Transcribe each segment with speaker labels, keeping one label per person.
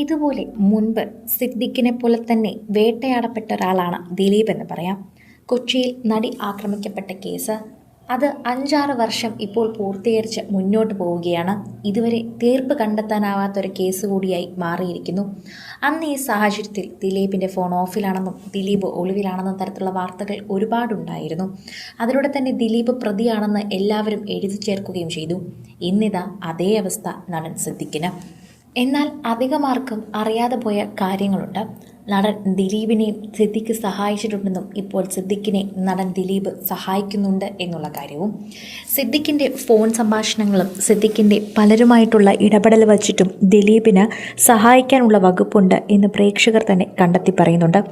Speaker 1: ഇതുപോലെ മുൻപ് സിദ്ദിഖിനെ പോലെ തന്നെ വേട്ടയാടപ്പെട്ട ഒരാളാണ് ദിലീപ് എന്ന് പറയാം. കൊച്ചിയിൽ നടി ആക്രമിക്കപ്പെട്ട കേസ്. അത് അഞ്ചാറ് വർഷം ഇപ്പോൾ പൂർത്തീകരിച്ച് മുന്നോട്ട് പോവുകയാണ്. ഇതുവരെ തീർപ്പ് കണ്ടെത്താനാവാത്തൊരു കേസ് കൂടിയായി മാറിയിരിക്കുന്നു. അന്ന് ഈ സാഹചര്യത്തിൽ ദിലീപിന്റെ ഫോൺ ഓഫിലാണെന്നും ദിലീപ് ഒളിവിലാണെന്നും തരത്തിലുള്ള വാർത്തകൾ ഒരുപാടുണ്ടായിരുന്നു. അതിലൂടെ തന്നെ ദിലീപ് പ്രതിയാണെന്ന് എല്ലാവരും എഴുതി ചേർക്കുകയും ചെയ്തു. ഇന്നിതാ അതേ അവസ്ഥ നടൻ സിദ്ദിഖിന്. എന്നാൽ അധികമാർക്കും അറിയാതെ പോയ കാര്യങ്ങളുണ്ട്. നടൻ ദിലീപിനെയും സിദ്ദിഖ് സഹായിച്ചിട്ടുണ്ടെന്നും ഇപ്പോൾ സിദ്ദിഖിനെ നടൻ ദിലീപ് സഹായിക്കുന്നുണ്ട് എന്നുള്ള കാര്യവും സിദ്ദിഖിന്റെ ഫോൺ സംഭാഷണങ്ങളും സിദ്ദിഖിന്റെ പലരുമായിട്ടുള്ള ഇടപെടൽ വച്ചിട്ടും ദിലീപിന് സഹായിക്കാനുള്ള വകുപ്പുണ്ട് എന്ന് പ്രേക്ഷകർ തന്നെ കണ്ടെത്തി പറയുന്നുണ്ട്.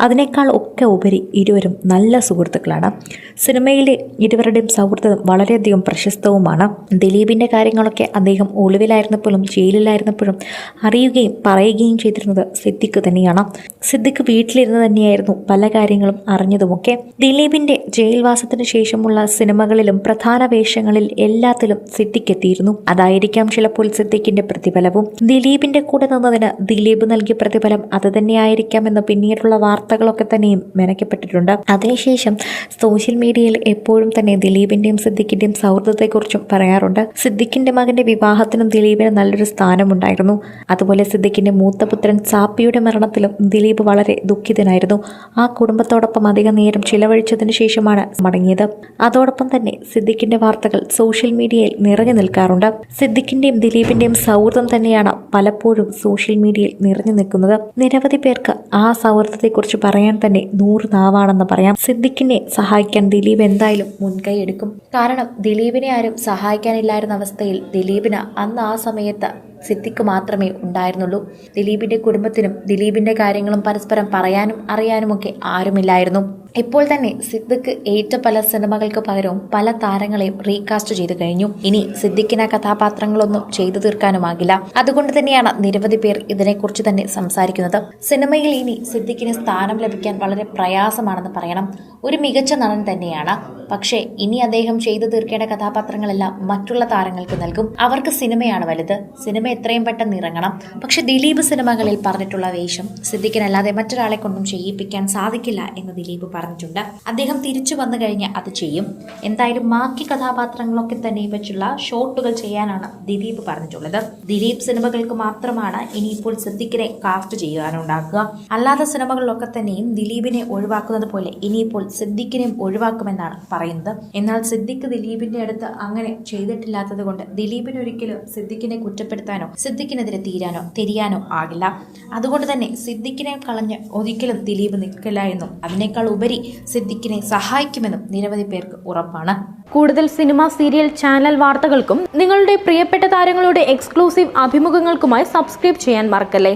Speaker 1: അതിനേക്കാൾ ഒക്കെ ഉപരി ഇരുവരും നല്ല സുഹൃത്തുക്കളാണ്. സിനിമയിലെ ഇരുവരുടെയും സൗഹൃദം വളരെയധികം പ്രശസ്തവുമാണ്. ദിലീപിന്റെ കാര്യങ്ങളൊക്കെ അദ്ദേഹം ഒളിവിലായിരുന്നപ്പോഴും ജയിലിലായിരുന്നപ്പോഴും അറിയുകയും പറയുകയും ചെയ്തിരുന്നത് സിദ്ദിഖ് തന്നെയാണ്. സിദ്ദിഖ് വീട്ടിലിരുന്ന് തന്നെയായിരുന്നു പല കാര്യങ്ങളും അറിഞ്ഞതുമൊക്കെ. ദിലീപിന്റെ ജയിൽവാസത്തിന് ശേഷമുള്ള സിനിമകളിലും പ്രധാന വേഷങ്ങളിൽ എല്ലാത്തിലും സിദ്ദിഖ് എത്തിയിരുന്നു അതായിരിക്കാം ചിലപ്പോൾ സിദ്ദിഖിന്റെ പ്രതിഫലവും. ദിലീപിന്റെ കൂടെ നിന്നതിന് ദിലീപ് നൽകിയ പ്രതിഫലം അത് തന്നെയായിരിക്കാമെന്ന് പിന്നീടുള്ള വാർത്തകളൊക്കെ തന്നെയും മെനക്കപ്പെട്ടിട്ടുണ്ട്. അതിനുശേഷം സോഷ്യൽ മീഡിയയിൽ എപ്പോഴും തന്നെ ദിലീപിന്റെയും സിദ്ദിഖിന്റെയും സൗഹൃദത്തെക്കുറിച്ചും പറയാറുണ്ട്. സിദ്ദിഖിന്റെ മകന്റെ വിവാഹത്തിനും ദിലീപിന് നല്ലൊരു സ്ഥാനമുണ്ടായിരുന്നു. അതുപോലെ സിദ്ദിഖിന്റെ മൂത്തപുത്രൻ സാപ്പിയുടെ മരണത്തിലും ദിലീപ് വളരെ ദുഃഖിതനായിരുന്നു. ആ കുടുംബത്തോടൊപ്പം അധിക നേരം ചിലവഴിച്ചതിന് ശേഷമാണ് മടങ്ങിയത്. അതോടൊപ്പം തന്നെ സിദ്ദിഖിന്റെ വാർത്തകൾ സോഷ്യൽ മീഡിയയിൽ നിറഞ്ഞു നിൽക്കാറുണ്ട്. സിദ്ദിഖിന്റെയും ദിലീപിന്റെയും സൗഹൃദം തന്നെയാണ് പലപ്പോഴും സോഷ്യൽ മീഡിയയിൽ നിറഞ്ഞു നിൽക്കുന്നത്. നിരവധി പേർക്ക് ആ സൗഹൃദത്തെക്കുറിച്ച് പറയാൻ തന്നെ നൂറ് നാവാണെന്ന് പറയാം. സിദ്ദിഖിനെ സഹായിക്കാൻ ദിലീപ് എന്തായാലും മുൻകൈ എടുക്കും. കാരണം ദിലീപിനെ ആരും സഹായിക്കാനില്ലായിരുന്ന അവസ്ഥയിൽ ദിലീപിന് അന്ന് ആ സമയത്ത് സിദ്ദിഖ് മാത്രമേ ഉണ്ടായിരുന്നുള്ളൂ. ദിലീപിന്റെ കുടുംബത്തിനും ദിലീപിന്റെ കാര്യങ്ങളും പരസ്പരം പറയാനും അറിയാനുമൊക്കെ ആരുമില്ലായിരുന്നു. ഇപ്പോൾ തന്നെ സിദ്ദിഖ് ഏറ്റ പല സിനിമകൾക്ക് പകരവും പല താരങ്ങളെയും റീകാസ്റ്റ് ചെയ്തു കഴിഞ്ഞു. ഇനി സിദ്ദിഖിന് കഥാപാത്രങ്ങളൊന്നും ചെയ്തു തീർക്കാനുമാകില്ല. അതുകൊണ്ട് തന്നെയാണ് നിരവധി പേർ ഇതിനെക്കുറിച്ച് തന്നെ സംസാരിക്കുന്നത്. സിനിമയിൽ ഇനി സിദ്ദിഖിന് സ്ഥാനം ലഭിക്കാൻ വളരെ പ്രയാസമാണെന്ന് പറയണം. ഒരു മികച്ച നടൻ തന്നെയാണ്. പക്ഷേ ഇനി അദ്ദേഹം ചെയ്തു തീർക്കേണ്ട കഥാപാത്രങ്ങളെല്ലാം മറ്റുള്ള താരങ്ങൾക്ക് നൽകും. അവർക്ക് സിനിമയാണ് വലുത്. സിനിമ എത്രയും പെട്ടെന്ന് ഇറങ്ങണം. പക്ഷെ ദിലീപ് സിനിമകളിൽ പറഞ്ഞിട്ടുള്ള വേഷം സിദ്ദിഖിനല്ലാതെ മറ്റൊരാളെ കൊണ്ടും ചെയ്യിപ്പിക്കാൻ സാധിക്കില്ല എന്ന് ദിലീപ് പറഞ്ഞിട്ടുണ്ട്. അദ്ദേഹം തിരിച്ചു വന്നു കഴിഞ്ഞ് അത് ചെയ്യും. എന്തായാലും ബാക്കി കഥാപാത്രങ്ങളൊക്കെ തന്നെ വെച്ചുള്ള ഷോട്ടുകൾ ചെയ്യാനാണ് ദിലീപ് പറഞ്ഞിട്ടുള്ളത്. ദിലീപ് സിനിമകൾക്ക് മാത്രമാണ് ഇനിയിപ്പോൾ സിദ്ദിഖിനെ കാസ്റ്റ് ചെയ്യാനുണ്ടാക്കുക അല്ലാത്ത സിനിമകളിലൊക്കെ തന്നെയും ദിലീപിനെ ഒഴിവാക്കുന്നത് പോലെ ഇനിയിപ്പോൾ സിദ്ദിഖിനെയും ഒഴിവാക്കുമെന്നാണ് പറയുന്നത്. എന്നാൽ സിദ്ദിഖ് ദിലീപിന്റെ അടുത്ത് അങ്ങനെ ചെയ്തിട്ടില്ലാത്തത് കൊണ്ട് ദിലീപിന് ഒരിക്കലും സിദ്ദിഖിനെ കുറ്റപ്പെടുത്താനോ സിദ്ദിഖിനെതിരെ തീരാനോ തിരിയാനോ ആകില്ല. അതുകൊണ്ട് തന്നെ സിദ്ദിഖിനെ കളഞ്ഞ് ഒരിക്കലും ദിലീപ് നിൽക്കില്ല എന്നും അതിനേക്കാൾ ഉപരി സിദ്ദിഖിനെ സഹായിക്കുമെന്നും നിരവധി പേർക്ക് ഉറപ്പാണ്.
Speaker 2: കൂടുതൽ സിനിമ സീരിയൽ ചാനൽ വാർത്തകൾക്കും നിങ്ങളുടെ പ്രിയപ്പെട്ട താരങ്ങളുടെ എക്സ്ക്ലൂസീവ് അഭിമുഖങ്ങൾക്കുമായി സബ്സ്ക്രൈബ് ചെയ്യാൻ മറക്കല്ലേ?